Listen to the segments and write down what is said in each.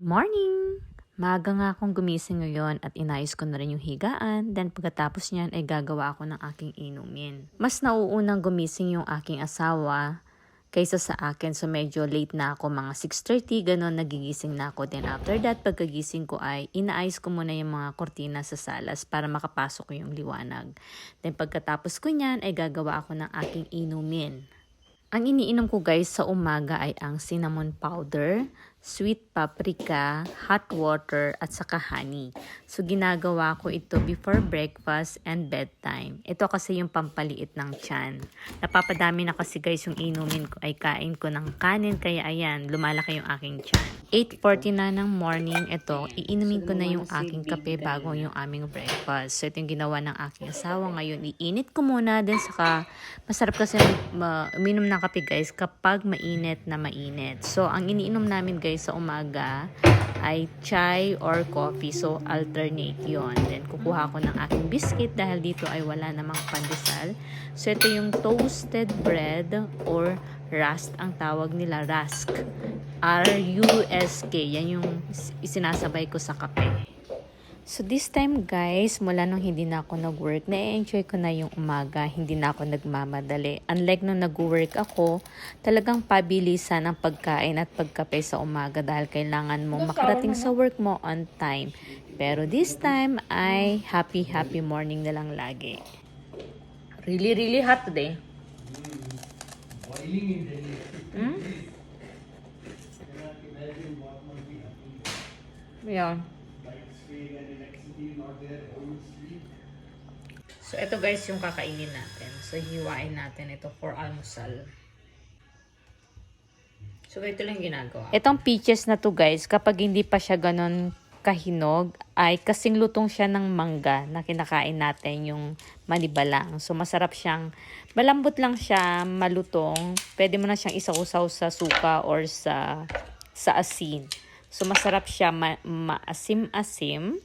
Morning! Maaga nga akong gumising ngayon at inayos ko na rin yung higaan. Then pagkatapos niyan ay gagawa ako ng aking inumin. Mas nauunang gumising yung aking asawa kaysa sa akin. So medyo late na ako, mga 6.30, ganon nagigising na ako. Then after that, pagkagising ko ay inaayos ko muna yung mga kortina sa salas para makapasok yung liwanag. Then pagkatapos ko niyan ay gagawa ako ng aking inumin. Ang iniinom ko guys sa umaga ay ang cinnamon powder, sweet paprika, hot water, at saka honey. So ginagawa ko ito before breakfast and bedtime. Ito kasi yung pampaliit ng tiyan. Napapadami na kasi guys yung inumin ko ay kain ko ng kanin kaya ayan, lumalaki yung aking tiyan. 8.40 na ng morning, ito, iinumin ko na yung aking kape bago yung aming breakfast. So ito yung ginawa ng aking asawa ngayon. Iinit ko muna, then saka masarap kasi uminom ng kape guys kapag mainit na mainit. So ang iniinom namin guys sa umaga ay chai or coffee. So alternate yon. Then kukuha ko ng aking biscuit dahil dito ay wala namang pandesal. So ito yung toasted bread or rust ang tawag nila rusk. R-U-S-K. Yan yung isinasabay ko sa kape. So this time guys, mula nung hindi na ako nag-work, na-enjoy ko na yung umaga, hindi na ako nagmamadali. Unlike nung nag-work ako, talagang pabilisan ang pagkain at pagkape sa umaga dahil kailangan mo makarating sa work mo on time. Pero this time ay happy happy morning na lang lagi. Really really hot today. Hmm? Yeah. So, ito guys yung kakainin natin. So, hiwain natin ito for almusal. So, ito lang ginagawa. Itong peaches na to guys, kapag hindi pa siya ganon kahinog, ay kasing lutong siya ng mangga na kinakain natin yung manibalang. So, masarap siyang, malambot lang siya, malutong. Pwede mo na siyang isausaw sa suka or sa, sa asin. So, masarap siya, ma- maasim-asim.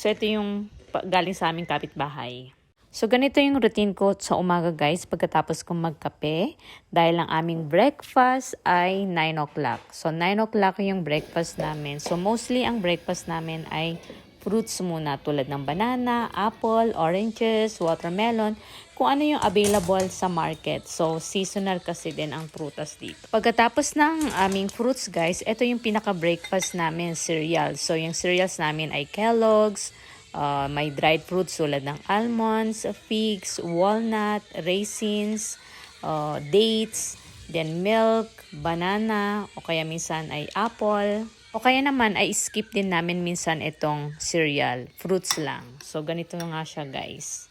So, ito yung galing sa aming kapitbahay. So, ganito yung routine ko sa umaga guys pagkatapos kong magkape. Dahil ang aming breakfast ay 9 o'clock. So, 9 o'clock yung breakfast namin. So, mostly ang breakfast namin ay fruits muna tulad ng banana, apple, oranges, watermelon, kung ano yung available sa market. So, seasonal kasi din ang prutas dito. Pagkatapos ng aming fruits guys, ito yung pinaka-breakfast namin, cereal. So, yung cereals namin ay Kellogg's, Uh, may dried fruits tulad ng almonds, figs, walnut, raisins, uh, dates, then milk, banana, o kaya minsan ay apple. O kaya naman ay skip din namin minsan itong cereal, fruits lang. So ganito nga siya guys.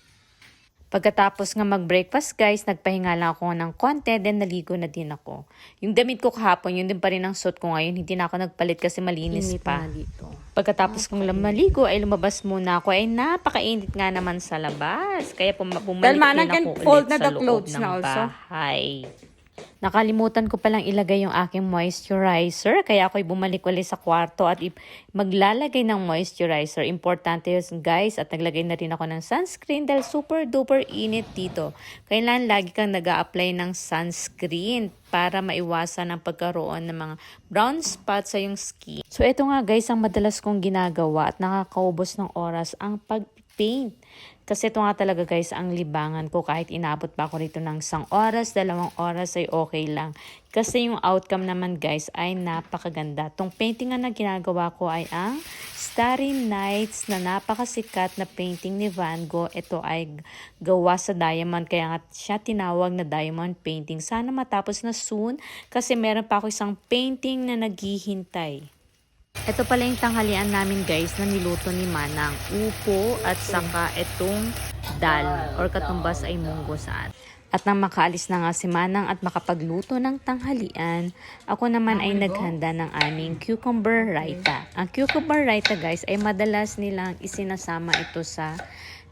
Pagkatapos nga mag-breakfast guys, nagpahinga lang ako ng konti, then naligo na din ako. Yung damit ko kahapon, yun din pa rin ang suot ko ngayon. Hindi na ako nagpalit kasi malinis Init pa. na dito. Pagkatapos kong maligo ay lumabas muna ako ay napakainit nga naman sa labas. Kaya pum- bumalik Dalmana din ako ulit na sa the loob clothes ng na also. bahay. Nakalimutan ko palang ilagay yung aking moisturizer. Kaya ako'y bumalik ulit sa kwarto at maglalagay ng moisturizer. Importante yun guys. At naglagay na rin ako ng sunscreen dahil super duper init dito. Kailangan lagi kang nag apply ng sunscreen para maiwasan ang pagkaroon ng mga brown spots sa iyong skin. So ito nga guys ang madalas kong ginagawa at nakakaubos ng oras ang pag-paint. Kasi ito nga talaga guys ang libangan ko kahit inabot pa ako rito ng isang oras, dalawang oras ay okay lang. Kasi yung outcome naman guys ay napakaganda. Tong painting na ginagawa ko ay ang Starry Nights na napakasikat na painting ni Van Gogh. Ito ay gawa sa diamond kaya nga siya tinawag na diamond painting. Sana matapos na soon kasi meron pa ako isang painting na naghihintay. Ito pala yung tanghalian namin guys na niluto ni Manang. Upo at saka itong dal or katumbas ay munggo sa at. At nang makaalis na nga si Manang at makapagluto ng tanghalian, ako naman ay naghanda ng aming cucumber raita. Ang cucumber raita guys ay madalas nilang isinasama ito sa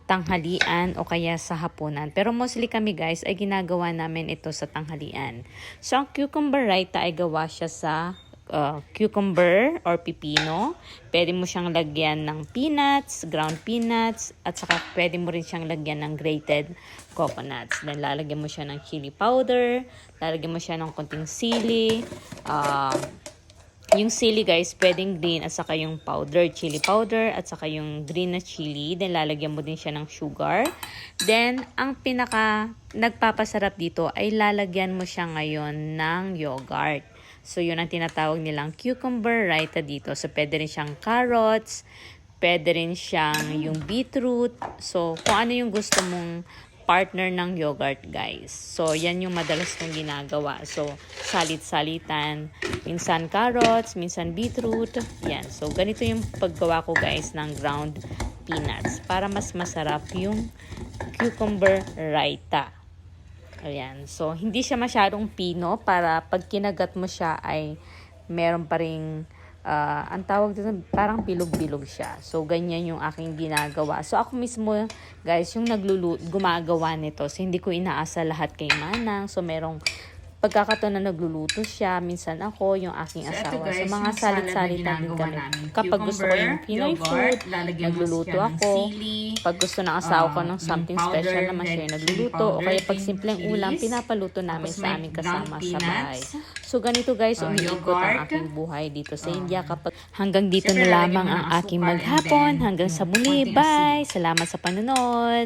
tanghalian o kaya sa hapunan. Pero mostly kami guys ay ginagawa namin ito sa tanghalian. So ang cucumber raita ay gawa siya sa uh, cucumber or pipino. Pwede mo siyang lagyan ng peanuts, ground peanuts, at saka pwede mo rin siyang lagyan ng grated coconuts. Then lalagyan mo siya ng chili powder, lalagyan mo siya ng konting sili, uh, Yung sili guys, pwedeng green at saka yung powder, chili powder at saka yung green na chili. Then lalagyan mo din siya ng sugar. Then ang pinaka nagpapasarap dito ay lalagyan mo siya ngayon ng yogurt. So yun ang tinatawag nilang cucumber raita dito. So pwede rin siyang carrots, pwede rin siyang yung beetroot. So kung ano yung gusto mong partner ng yogurt, guys. So, yan yung madalas kong ginagawa. So, salit-salitan. Minsan carrots, minsan beetroot. Yan. So, ganito yung paggawa ko, guys, ng ground peanuts. Para mas masarap yung cucumber raita. Ayan. So, hindi siya masyadong pino para pag kinagat mo siya ay meron pa rin ah, ang tawag dito, parang bilog-bilog siya. So, ganyan yung aking ginagawa. So, ako mismo, guys, yung naglulu gumagawa nito. So, hindi ko inaasa lahat kay Manang. So, merong pagkakataon na nagluluto siya. Minsan ako, yung aking So, asawa. guys, so, mga salit-salitan din kami. namin. Kapag gusto ko yung Pinoy yogurt, food, nagluluto ako. sili, Pag gusto ng asawa ko ah, ng something powder, special naman siya yung nagluluto. chili O kaya powder, pag simpleng ulam, pinapaluto namin sa aming kasama sa bahay. So ganito guys, uh, umiikot ang aking buhay dito sa um, India kapag hanggang dito na lamang ang aking maghapon. Hanggang sa muli. Bye! Salamat sa panonood!